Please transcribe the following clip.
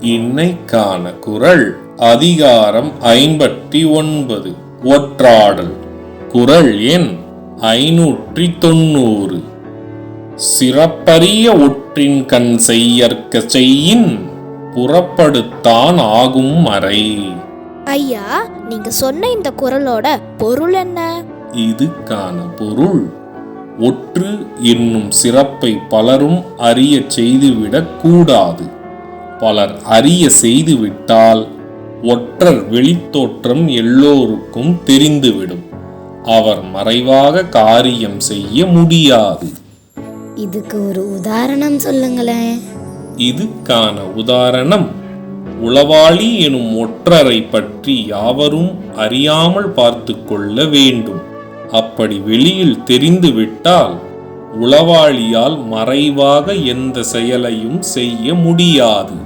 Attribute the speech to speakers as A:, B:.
A: இன்னைக்கான குரல் அதிகாரம் ஐம்பத்தி ஒன்பது. ஒற்றாடல். குரல் எண் ஐநூற்றி தொண்ணூறு. சிறப்பரிய ஒற்றின் கண் செய்யற்க செய்யின் புறப்படுத்தான் ஆகும் மறை
B: ஐயா நீங்க சொன்ன இந்த குரலோட பொருள் என்ன?
A: இதுக்கான பொருள் ஒற்று என்னும் சிறப்பை பலரும் அறியச் செய்துவிடக் கூடாது. பலர் அறிய செய்துவிட்டால் ஒற்றர் வெளித்தோற்றம் எல்லோருக்கும் தெரிந்துவிடும். அவர் மறைவாக காரியம் செய்ய முடியாது.
B: இதுக்கு ஒரு உதாரணம் சொல்லுங்களேன்.
A: இதுக்கான உதாரணம் உளவாளி எனும் ஒற்றரை பற்றி யாவரும் அறியாமல் பார்த்து கொள்ள வேண்டும். அப்படி வெளியில் தெரிந்துவிட்டால் உளவாளியால் மறைவாக எந்த செயலையும் செய்ய முடியாது.